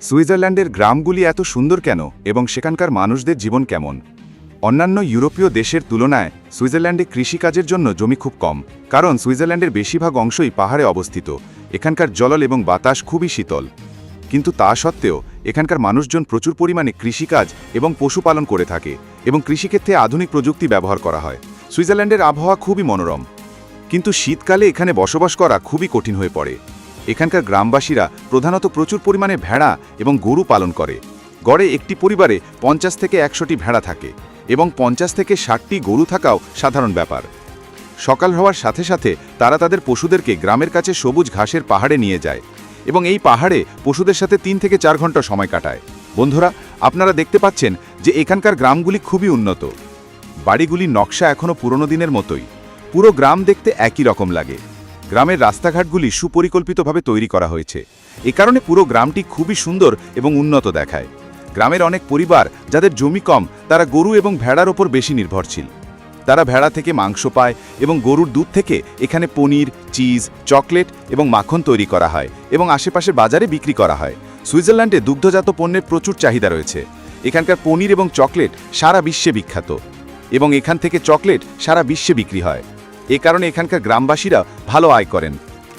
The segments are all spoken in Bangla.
সুইজারল্যান্ডের গ্রামগুলি এত সুন্দর কেন এবং সেখানকার মানুষদের জীবন কেমন? অন্যান্য ইউরোপীয় দেশের তুলনায় সুইজারল্যান্ডে কৃষিকাজের জন্য জমি খুব কম, কারণ সুইজারল্যান্ডের বেশিরভাগ অংশই পাহাড়ে অবস্থিত। এখানকার জলল এবং বাতাস খুবই শীতল। কিন্তু তা সত্ত্বেও এখানকার মানুষজন প্রচুর পরিমাণে কৃষিকাজ এবং পশুপালন করে থাকে এবং কৃষিক্ষেত্রে আধুনিক প্রযুক্তি ব্যবহার করা হয়। সুইজারল্যান্ডের আবহাওয়া খুবই মনোরম। কিন্তু শীতকালে এখানে বসবাস করা খুবই কঠিন হয়ে পড়ে। এখানকার গ্রামবাসীরা প্রধানত প্রচুর পরিমাণে ভেড়া এবং গরু পালন করে। গড়ে একটি পরিবারে পঞ্চাশ থেকে একশোটি ভেড়া থাকে এবং পঞ্চাশ থেকে ষাটটি গরু থাকাও সাধারণ ব্যাপার। সকাল হওয়ার সাথে সাথে তারা তাদের পশুদেরকে গ্রামের কাছে সবুজ ঘাসের পাহাড়ে নিয়ে যায় এবং এই পাহাড়ে পশুদের সাথে তিন থেকে চার ঘণ্টা সময় কাটায়। বন্ধুরা, আপনারা দেখতে পাচ্ছেন যে এখানকার গ্রামগুলি খুবই উন্নত। বাড়িগুলির নকশা এখনও পুরনো দিনের মতোই। পুরো গ্রাম দেখতে একই রকম লাগে। গ্রামের রাস্তাঘাটগুলি সুপরিকল্পিতভাবে তৈরি করা হয়েছে। এ কারণে পুরো গ্রামটি খুবই সুন্দর এবং উন্নত দেখায়। গ্রামের অনেক পরিবার যাদের জমি কম, তারা গরু এবং ভেড়ার ওপর বেশি নির্ভরশীল। তারা ভেড়া থেকে মাংস পায় এবং গরুর দুধ থেকে এখানে পনির, চিজ, চকলেট এবং মাখন তৈরি করা হয় এবং আশেপাশের বাজারে বিক্রি করা হয়। সুইজারল্যান্ডে দুগ্ধজাত পণ্যের প্রচুর চাহিদা রয়েছে। এখানকার পনির এবং চকলেট সারা বিশ্বে বিখ্যাত এবং এখান থেকে চকলেট সারা বিশ্বে বিক্রি হয়। এ কারণে এখানকার গ্রামবাসীরা ভালো আয় করেন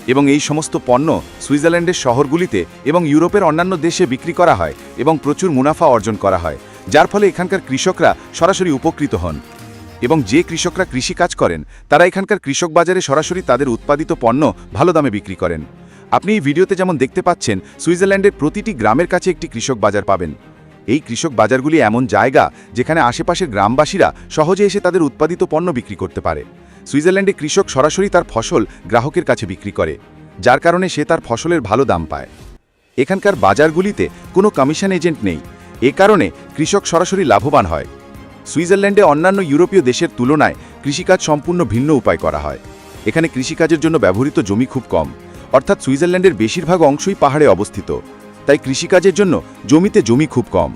এবং এই সমস্ত পণ্য সুইজারল্যান্ডের শহরগুলিতে এবং ইউরোপের অন্যান্য দেশে বিক্রি করা হয় এবং প্রচুর মুনাফা অর্জন করা হয়, যার ফলে এখানকার কৃষকরা সরাসরি উপকৃত হন। এবং যে কৃষকরা কৃষি কাজ করেন, তারা এখানকার কৃষক বাজারে সরাসরি তাদের উৎপাদিত পণ্য ভালো দামে বিক্রি করেন। আপনি এই ভিডিওতে যেমন দেখতে পাচ্ছেন, সুইজারল্যান্ডের প্রতিটি গ্রামের কাছে একটি কৃষক বাজার পাবেন। এই কৃষক বাজারগুলি এমন জায়গা যেখানে আশেপাশের গ্রামবাসীরা সহজে এসে তাদের উৎপাদিত পণ্য বিক্রি করতে পারে। সুইজারল্যান্ডে কৃষক সরাসরি তার ফসল গ্রাহকের কাছে বিক্রি করে, যার কারণে সে তার ফসলের ভালো দাম পায়। এখানকার বাজারগুলিতে কোনো কমিশন এজেন্ট নেই। এ কারণে কৃষক সরাসরি লাভবান হয়। সুইজারল্যান্ডে অন্যান্য ইউরোপীয় দেশের তুলনায় কৃষিকাজ সম্পূর্ণ ভিন্ন উপায় করা হয়। এখানে কৃষিকাজের জন্য ব্যবহৃত জমি খুব কম, অর্থাৎ সুইজারল্যান্ডের বেশিরভাগ অংশই পাহাড়ে অবস্থিত। তাই কৃষিকাজের জন্য জমিতে জমি খুব কম।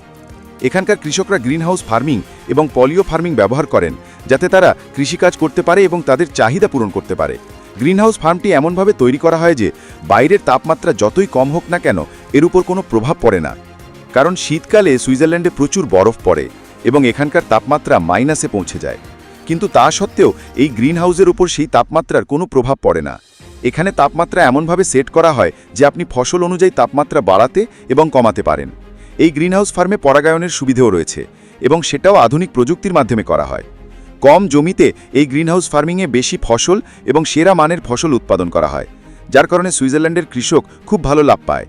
এখানকার কৃষকরা গ্রিনহাউস ফার্মিং এবং পলিও ফার্মিং ব্যবহার করেন যাতে তারা কৃষিকাজ করতে পারে এবং তাদের চাহিদা পূরণ করতে পারে। গ্রিনহাউস ফার্মটি এমনভাবে তৈরি করা হয় যে, বাইরের তাপমাত্রা যতই কম হোক না কেন, এর উপর কোনো প্রভাব পড়ে না। কারণ শীতকালে সুইজারল্যান্ডে প্রচুর বরফ পড়ে এবং এখানকার তাপমাত্রা মাইনাসে পৌঁছে যায়। কিন্তু তা সত্ত্বেও এই গ্রিনহাউসের উপর সেই তাপমাত্রার কোনো প্রভাব পড়ে না। এখানে তাপমাত্রা এমনভাবে সেট করা হয় যে, আপনি ফসল অনুযায়ী তাপমাত্রা বাড়াতে এবং কমাতে পারেন। এই গ্রিনহাউস ফার্মে পরাগায়নের সুবিধেও রয়েছে এবং সেটাও আধুনিক প্রযুক্তির মাধ্যমে করা হয়। কম জমিতে এই গ্রিনহাউস ফার্মিংয়ে বেশি ফসল এবং সেরা মানের ফসল উৎপাদন করা হয়, যার কারণে সুইজারল্যান্ডের কৃষক খুব ভালো লাভ পায়।